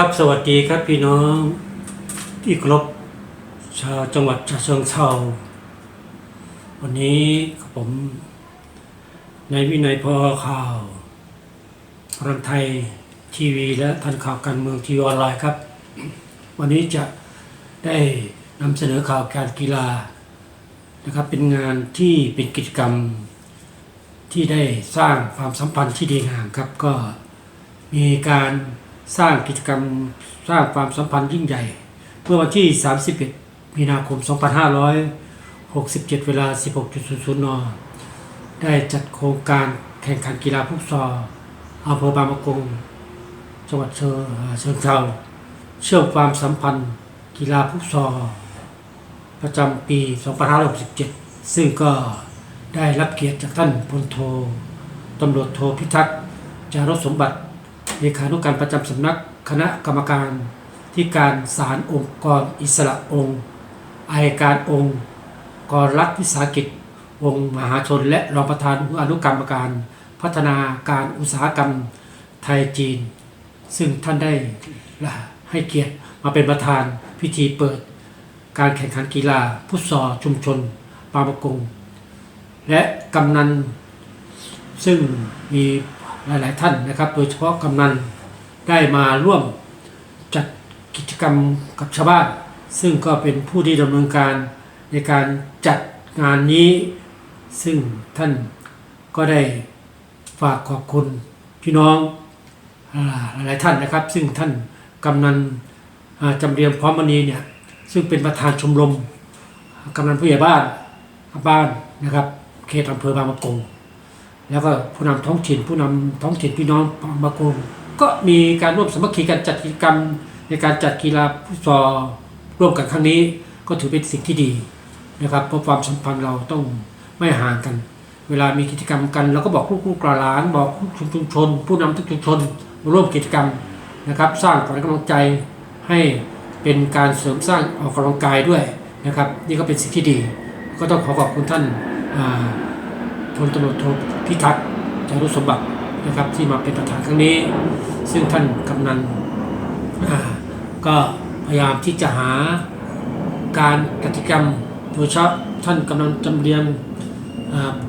ครับสวัสดีครับพี่น้องที่ครพชาวจังหวัดฉะเชิงเทราวันนี้ผมในวินัยพอข่าวรันไทยทีวีและทันข่าวการเมืองทีวีออนไลน์ครับ วันนี้จะได้นำเสนอข่าวการกีฬานะครับเป็นงานที่เป็นกิจกรรมที่ได้สร้างความสัมพันธ์ที่ดีงามครับก็มีการ สร้างกิจกรรมสร้างความสัมพันธ์ยิ่งใหญ่ เมื่อวันที่ 31 มีนาคม 2567 เวลา 16.00 น ได้จัดโครงการแข่งขันกีฬาฟุตซอลอำเภอบางปะกง จังหวัดเชิงเชิงเทาเชื่อมความสัมพันธ์กีฬาฟุตซอลประจำปี 2567 ซึ่งก็ได้รับเกียรติจากท่านพลโทตำรวจโทพิทักษ์จารสสมบัติ เลขานุการประจำสำนักคณะกรรมการที่การศาลองค์กรอิสระองค์อายการองค์กรรัฐวิสาหกิจวงศ์มหาชน และรองประธานอนุกรรมการพัฒนาการอุตสาหกรรมไทยจีน ซึ่งท่านได้ให้เกียรติมาเป็นประธานพิธีเปิด การแข่งขันกีฬาฟุตซอลชุมชนบางประกง และกำนัน ซึ่งมี หลาย ๆ ท่านนะครับ โดยเฉพาะกำนันได้มาร่วมจัดกิจกรรมกับชาวบ้าน ซึ่งก็เป็นผู้ที่ดำเนินการในการจัดงานนี้ ซึ่งท่านก็ได้ฝากขอบคุณพี่น้องอ่าหลายๆท่านนะครับ ซึ่งท่านกำนันจำเรียงพร้อมมณีเนี่ยซึ่งเป็นประธานชมรมกำนันผู้ใหญ่บ้านบ้านนะครับ เขตอำเภอบางปะกง แล้วก็ผู้นำท้องถิ่น ผู้นำท้องถิ่นพี่น้องบางปะกงก็มีการร่วมสมัคคีกันจัดกิจกรรม ในการจัดกีฬาฟุตซอลร่วมกันครั้งนี้ ก็ถือเป็นสิ่งที่ดีนะครับเพราะความสัมพันธ์เราต้องไม่ห่างกัน เวลามีกิจกรรมกันเราก็บอกลูกๆหลานบอกชุมชน ผู้นำทุกชุมชนร่วมกิจกรรมนะครับ สร้างขวัญกำลังใจให้เป็นการเสริมสร้างออกกำลังกายด้วยนะครับ นี่ก็เป็นสิ่งที่ดี ก็ต้องขอขอบคุณท่านอ่า พลตำรวจโทพิทักษ์จารุสมบัตินะครับที่มาเป็นประธานครั้งนี้ ซึ่งท่านกำนันก็พยายามที่จะหาการกิจกรรมโดยเฉพาะท่านกำนันจำเรียง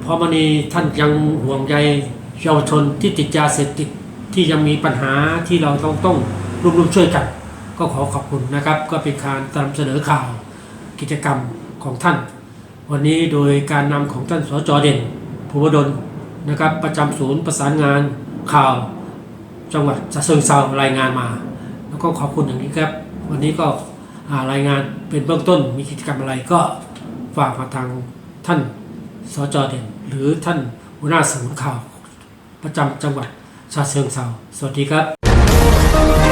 พอมณีท่านยังห่วงใยเยาวชนที่ติดยาเสพติดที่ยังมีปัญหาที่เราต้องต้องร่วมร่วมช่วยกัน ก็ขอขอบคุณนะครับ ก็เป็นการนำเสนอข่าวกิจกรรมของท่าน วันนี้โดยการนำของท่านสจเด่น ภูวดลนะครับ ประจำศูนย์ประสานงานข่าวจังหวัดฉะเชิงเซารายงานมา แล้วก็ขอบคุณอย่างนี้ครับ วันนี้ก็ารายงานเป็นเบื้องต้นมีกิจกรรมอะไรก็ฝากมาทางท่านสจเด่น หรือท่านหัวหน้าศูนย์ข่าว ประจำจังหวัดฉะเชิงเซาสวัสดีครับ